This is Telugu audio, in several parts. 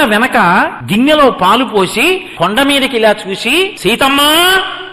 కొండ వెనక గిన్నెలో పాలు పోసి కొండ మీదకి ఇలా చూసి సీతమ్మా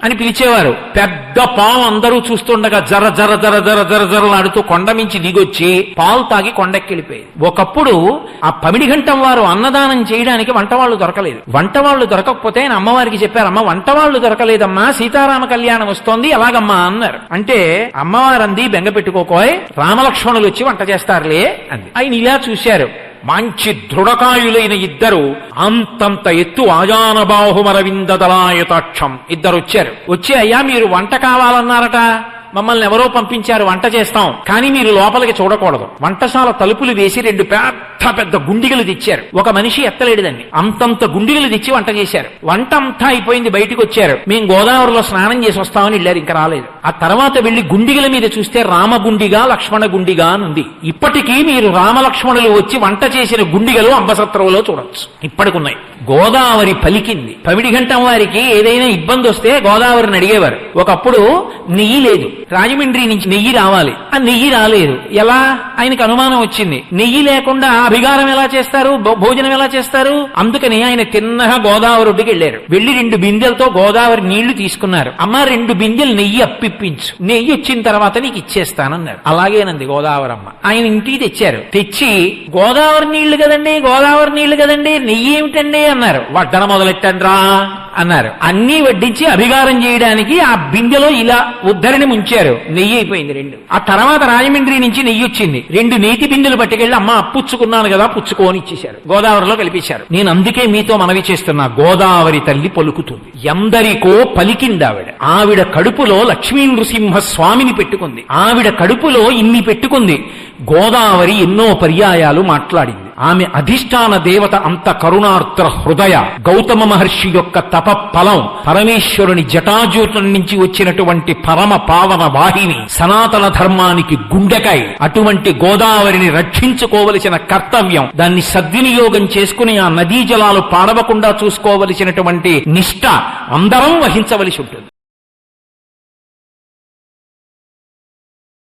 అని పిలిచేవారు. పెద్ద పాము అందరూ చూస్తుండగా జర జర జర జర జర జరలాడుతూ కొండ మించి దిగొచ్చి పాలు తాగి కొండెక్కెళ్ళిపోయేది ఒకప్పుడు ఆ పమిడి గంటం వారు అన్నదానం చేయడానికి వంటవాళ్ళు దొరకలేదు. వంటవాళ్ళు దొరకకపోతే ఆయన అమ్మవారికి చెప్పారమ్మా వంటవాళ్ళు దొరకలేదమ్మా సీతారామ కళ్యాణం వస్తోంది ఎలాగమ్మా అన్నారు. అంటే అమ్మవారంది బెంగ పెట్టుకోకోయ్ రామలక్ష్మణులు వచ్చి వంట చేస్తారులే అంది. ఆయన ఇలా చూశారు. మంచి దృఢకాయులైన ఇద్దరు అంతంత ఎత్తు ఆజానబాహుమరవిందదలాయతాక్షం ఇద్దరు వచ్చారు వచ్చి అయ్యా మీరు వంట కావాలన్నారట? మమ్మల్ని ఎవరో పంపించారు వంట చేస్తాం. కానీ మీరు లోపలికి చూడకూడదు. వంటశాల తలుపులు వేసి రెండు పెద్ద పెద్ద గుండిగలు తెచ్చారు. ఒక మనిషి ఎత్తలేడుదండి. అంతంత గుండిగలు తెచ్చి వంట చేశారు. వంట అంతా అయిపోయింది బయటకు వచ్చారు. మేము గోదావరిలో స్నానం చేసి వస్తామని వెళ్ళారు ఇంకా రాలేదు. ఆ తర్వాత వెళ్ళి గుండిగల మీద చూస్తే రామగుండిగా లక్ష్మణ గుండిగా అని ఉంది. ఇప్పటికీ మీరు రామలక్ష్మణులు వచ్చి వంట చేసిన గుండిగలు అంబసత్రంలో చూడొచ్చు. ఇప్పటికున్నాయి. గోదావరి పలికింది. పవిడి గంటం వారికి ఏదైనా ఇబ్బంది వస్తే గోదావరిని అడిగేవారు. ఒకప్పుడు నెయ్యి లేదు రాజమండ్రి నుంచి నెయ్యి రావాలి. ఆ నెయ్యి రాలేదు. ఎలా? ఆయనకు అనుమానం వచ్చింది. నెయ్యి లేకుండా అభిగారం ఎలా చేస్తారు? భో- భోజనం ఎలా చేస్తారు? అందుకని ఆయన తిన్నగా గోదావరి ఒడ్డుకి వెళ్ళారు. వెళ్ళి రెండు బిందెలతో గోదావరి నీళ్ళు తీసుకున్నారు. అమ్మ రెండు బిందెలు నెయ్యి అప్పిప్పించు. నెయ్యి వచ్చిన తర్వాత నీకు ఇచ్చేస్తానన్నారు. అలాగేనంది గోదావరి అమ్మ. ఆయన ఇంటికి తెచ్చారు. తెచ్చి గోదావరి నీళ్ళు కదండి? గోదావరి నీళ్ళు కదండి? నెయ్యి ఏమిటండి? అన్నారు. వడ్డన మొదలెట్టండ్రా? అన్నారు. అన్నీ వడ్డించి అభిగారం చేయడానికి ఆ బిందెలో ఇలా ఉద్ధరిని ముంచారు. నెయ్యి అయిపోయింది రెండు. ఆ తర్వాత రాజమండ్రి నుంచి నెయ్యి వచ్చింది. రెండు నేతి బిందెలు పట్టుకెళ్ళి అమ్మ అప్పుచ్చుకున్నాను కదా పుచ్చుకోని ఇచ్చేశారు. గోదావరిలో కలిపేశారు. నేను అందుకే మీతో మనవి చేస్తున్నా గోదావరి తల్లి పలుకుతుంది. ఎందరికో పలికింది ఆవిడ. ఆవిడ కడుపులో లక్ష్మీ నృసింహ స్వామిని పెట్టుకుంది. ఆవిడ కడుపులో ఇన్ని పెట్టుకుంది. గోదావరి ఎన్నో పర్యాయాలు మాట్లాడింది. ఆమె అధిష్టాన దేవత అంత కరుణార్త్ర హృదయ గౌతమ మహర్షి యొక్క తప ఫలం పరమేశ్వరుని జటాజూటం నుంచి వచ్చినటువంటి పరమ పావన వాహిని సనాతన ధర్మానికి గుండెకాయ. అటువంటి గోదావరిని రక్షించుకోవలసిన కర్తవ్యం దాన్ని సద్వినియోగం చేసుకుని ఆ నదీ జలాలు పాడవకుండా చూసుకోవలసినటువంటి నిష్ట అందరం వహించవలసి ఉంటుంది.